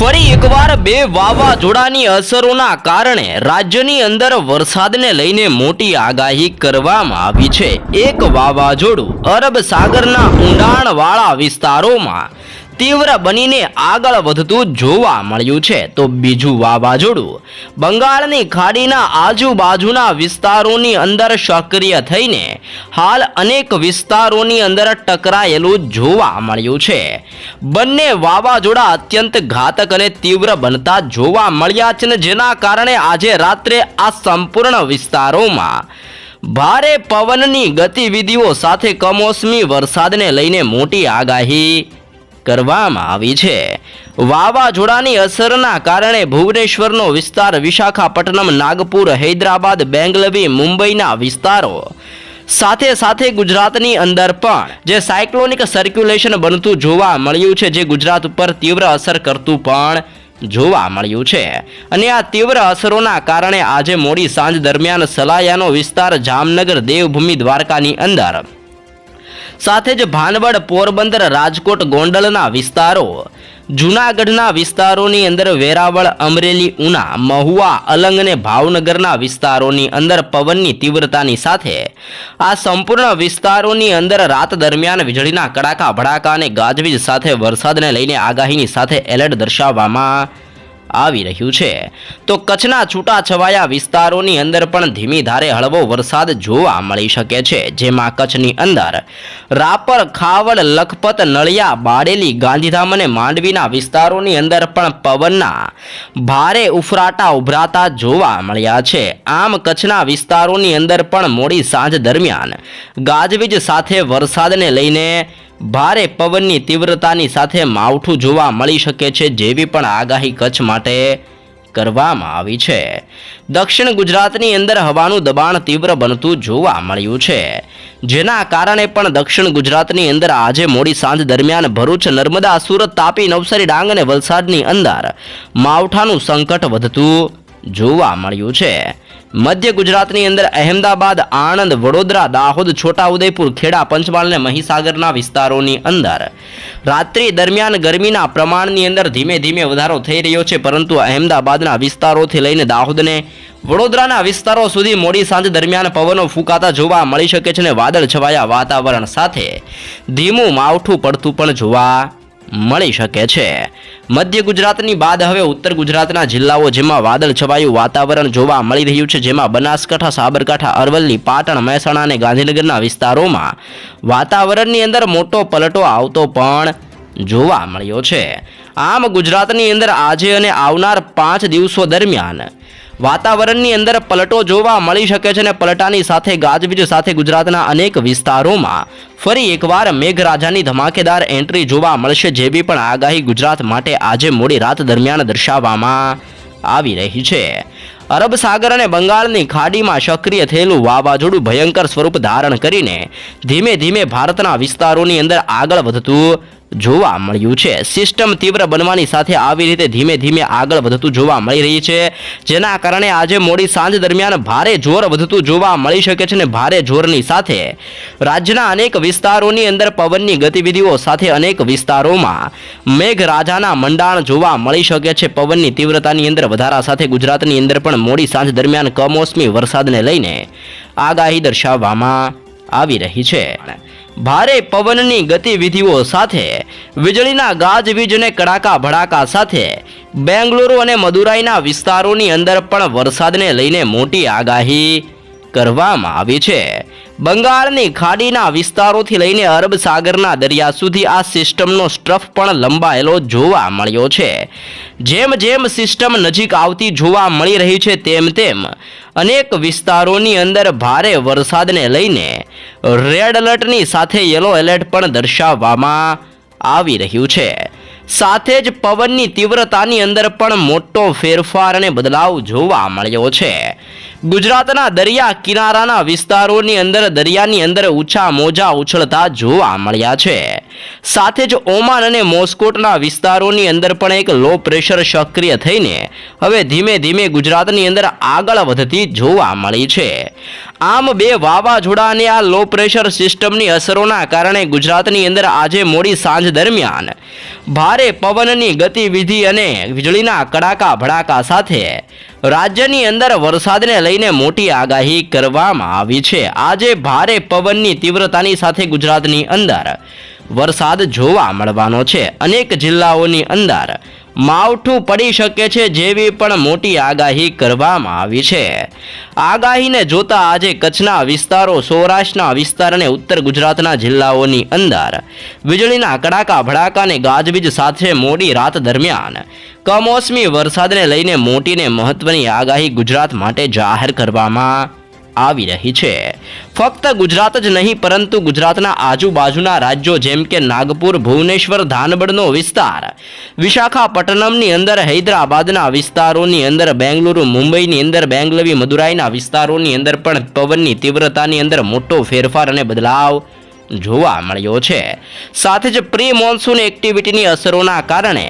ફરી એકવાર બે વાવાઝોડાની અસરોના કારણે રાજ્યની અંદર વરસાદને લઈને મોટી આગાહી કરવામાં આવી છે. એક વાવાઝોડું અરબ સાગરના ઊંડાણવાળા વિસ્તારોમાં તીવ્ર બનીને આગળ વધતું જોવા મળ્યું છે. તો બીજું વાવાઝોડું. બંગાળની ખાડીના આજુબાજુના વિસ્તારોની અંદર સક્રિય થઈને હાલ અનેક વિસ્તારોની અંદર ટકરાયેલું જોવા મળ્યું છે. બંને વાવાઝોડા અત્યંત ઘાતક અને તીવ્ર બનતા જોવા મળ્યા છે ને જેના કારણે આજે રાત્રે આ સંપૂર્ણ વિસ્તારોમાં ભારે પવનની ગતિવિધિઓ સાથે કમોસમી વરસાદને લઈને મોટી આગાહી કરવામાં આવી છે. વાવાઝોડાની અસરના કારણે ભુવનેશ્વરનો વિસ્તાર વિશાખાપટ્ટનમ, નાગપુર, હૈદરાબાદ, બેંગલવી, મુંબઈના વિસ્તારો. સાથે સાથે ગુજરાતની અંદર પણ જે સાયક્લોનિક સર્ક્યુલેશન બનતું જોવા મળ્યું છે, જે ગુજરાત ઉપર તીવ્ર અસર કરતું પણ જોવા મળ્યું છે. અને આ તીવ્ર અસરોના કારણે આજે મોડી સાંજ દરમિયાન સલાયાનો વિસ્તાર જામનગર દેવભૂમિ દ્વારકાની અંદર સાથે જ ભાનવડ પોરબંદર રાજકોટ ગોંડલના વિસ્તારો. જૂનાગઢના વિસ્તારોની અંદર વેરાવળ, અમરેલી, ઉના, મહુવા, અલંગ અને ભાવનગરના વિસ્તારોની અંદર પવનની તીવ્રતાની સાથે આ સંપૂર્ણ વિસ્તારોની અંદર રાત દરમિયાન વીજળીના કડાકા, ભડાકા અને ગાજવીજ સાથે વરસાદને લઈને આગાહીની સાથે એલર્ટ દર્શાવવામાં આવી રહ્યું છે. તો કચ્છના છૂટાછવાયા વિસ્તારોની અંદર પણ ધીમી ધારે હળવો વરસાદ જોવા મળી શકે છે, જેમાં કચ્છની અંદર રાપર, ખાવડ, લખપત, નળિયા, બાડેલી, ગાંધીધામ અને માંડવીના વિસ્તારોની અંદર પણ પવનના ભારે ઉફરાટા ઉભરાતા જોવા મળ્યા છે. આમ કચ્છના વિસ્તારોની અંદર પણ મોડી સાંજ દરમિયાન ગાજવીજ સાથે વરસાદને લઈને ભારે પવનની તીવ્રતાની સાથે માવઠું જોવા મળી શકે છે જેવી પણ આગાહી કચ્છ માટે કરવામાં આવી છે. દક્ષિણ ગુજરાતની અંદર હવાનું દબાણ તીવ્ર બનતું જોવા મળ્યું છે. જેના કારણે પણ દક્ષિણ ગુજરાતની અંદર આજે મોડી સાંજ દરમિયાન ભરૂચ, નર્મદા, સુરત, તાપી, નવસારી, ડાંગ અને વલસાડની અંદર માવઠાનું સંકટ વધતું જોવા મળ્યું છે. મધ્ય ગુજરાતની અંદર અહેમદાબાદ, આણંદ, વડોદરા, દાહોદ, છોટાઉદેપુર, ખેડા, પંચમહાલ અને મહીસાગરના વિસ્તારોની અંદર. રાત્રિ દરમિયાન ગરમીના પ્રમાણની અંદર ધીમે ધીમે વધારો થઈ રહ્યો છે, પરંતુ અહેમદાબાદના વિસ્તારોથી લઈને દાહોદને વડોદરાના વિસ્તારો સુધી મોડી સાંજ દરમિયાન પવનો ફૂંકાતા જોવા મળી શકે છે અને વાદળ છવાયા વાતાવરણ સાથે ધીમું માવઠું પડતું પણ જોવા મળી શકે છે. મધ્ય ગુજરાતની બાદ હવે ઉત્તર ગુજરાતના જિલ્લાઓ જેમાં વાદળ છવાયું વાતાવરણ જોવા મળી રહ્યું છે, જેમાં બનાસકાંઠા, સાબરકાંઠા, અરવલ્લી, પાટણ, મહેસાણા અને ગાંધીનગરના વિસ્તારોમાં વાતાવરણની અંદર મોટો પલટો આવતો પણ જોવા મળ્યો છે. આમ ગુજરાતની અંદર આજે અને આવનાર પાંચ દિવસો દરમિયાન વાતાવરણની અંદર પલટો જોવા મળી શકે છે અને પલટાની સાથે ગાજવીજ સાથે ગુજરાતના અનેક વિસ્તારોમાં ફરી એકવાર મેઘરાજાની ધમાકેદાર એન્ટ્રી જોવા મળશે જેવી પણ આગાહી ગુજરાત માટે આજે મોડી રાત દરમિયાન દર્શાવવામાં આવી રહી છે. અરબ સાગર અને બંગાળની ખાડીમાં સક્રિય થયેલું વાવાઝોડું ભયંકર સ્વરૂપ ધારણ કરીને ધીમે ધીમે ભારતના વિસ્તારોની અંદર આગળ વધતું જોવા મળ્યું છે. સિસ્ટમ તીવ્ર બનવાની સાથે આવી રીતે ધીમે ધીમે આગળ વધતું જોવા મળી રહી છે. જેના કારણે આજે મોડી સાંજ દરમિયાન ભારે જોર વધતું જોવા મળી શકે છે અને ભારે જોરની સાથે રાજ્યના અનેક વિસ્તારોની અંદર પવનની ગતિવિધિઓ સાથે અનેક વિસ્તારોમાં મેઘરાજાના મંડાણ જોવા મળી શકે છે. પવનની તીવ્રતાની અંદર વધારા સાથે ગુજરાતની અંદર પણ મોડી સાંજ દરમિયાન કમોસમી વરસાદને લઈને આગાહી દર્શાવવામાં આવી રહી છે. ભારે પવનની ગતિવિધિઓ સાથે, વીજળીના ગાજવીજ અને કડાકા ભડાકા સાથે, બેંગલુરુ અને મદુરાઈના વિસ્તારોની અંદર પણ વરસાદને લઈને મોટી આગાહી કરવામાં આવી છે. બંગાળની ખાડીના વિસ્તારોથી લઈને અરબ સાગરના દરિયા સુધી આ સિસ્ટમનો સ્ટ્રફ પણ લંબાયેલો જોવા મળ્યો છે. જેમ જેમ સિસ્ટમ નજીક આવતી જોવા મળી રહી છે તેમ તેમ અનેક વિસ્તારોની અંદર ભારે વરસાદને લઈને રેડ એલર્ટની સાથે યલો એલર્ટ પણ દર્શાવવામાં આવી રહ્યું છે. સાથે જ પવનની તીવ્રતાની અંદર પણ મોટો ફેરફાર અને બદલાવ જોવા મળ્યો છે. ગુજરાતના દરિયા કિનારાના વિસ્તારોની અંદર, દરિયાની અંદર ઊંચા મોજા ઉછળતા જોવા મળ્યા છે. સાથે જ ઓમાન અને મોસ્કોટના વિસ્તારોની અંદર પણ એક લો પ્રેશર સક્રિય થઈને હવે ધીમે ધીમે ગુજરાતની અંદર આગળ વધતી જોવા મળી છે. આમ બે વાવાઝોડા આ લો પ્રેશર સિસ્ટમની અસરોના કારણે ગુજરાતની અંદર આજે મોડી સાંજ દરમિયાન ભારે પવનની ગતિવિધિ અને વીજળીના કડાકા ભડાકા સાથે રાજ્યની અંદર વરસાદને લઈને મોટી આગાહી કરવામાં આવી છે. આજે ભારે પવનની તીવ્રતાની સાથે ગુજરાતની અંદર વરસાદ જોવા મળવાનો છે. અનેક જિલ્લાઓની અંદર માવઠું પડી શકે છે જેવી પણ મોટી આગાહી કરવામાં આવી છે. આગાહીને જોતા આજે કચ્છના વિસ્તારો, સૌરાષ્ટ્રના વિસ્તાર અને ઉત્તર ગુજરાતના જિલ્લાઓની અંદર વીજળીના કડાકા ભડાકાને ગાજવીજ સાથે મોડી રાત દરમિયાન કમોસમી વરસાદને લઈને મોટીને મહત્વની આગાહી ગુજરાત માટે જાહેર કરવામાં આવી રહી છે. ફક્ત ગુજરાત જ નહીં, પરંતુ ગુજરાતના આજુબાજુના રાજ્યો જેમ કે નાગપુર, ભુવનેશ્વર ધાનબડનો વિસ્તાર. વિશાખાપટ્ટનમની અંદર, હૈદરાબાદના વિસ્તારોની અંદર, બેંગલુરુ, મુંબઈની અંદર, બેંગલવી, મદુરાઈના વિસ્તારોની અંદર પણ પવનની તીવ્રતાની અંદર મોટો ફેરફાર અને બદલાવ જોવા મળ્યો છે. સાથે જ પ્રી મોન્સૂન એક્ટિવિટીની અસરોના કારણે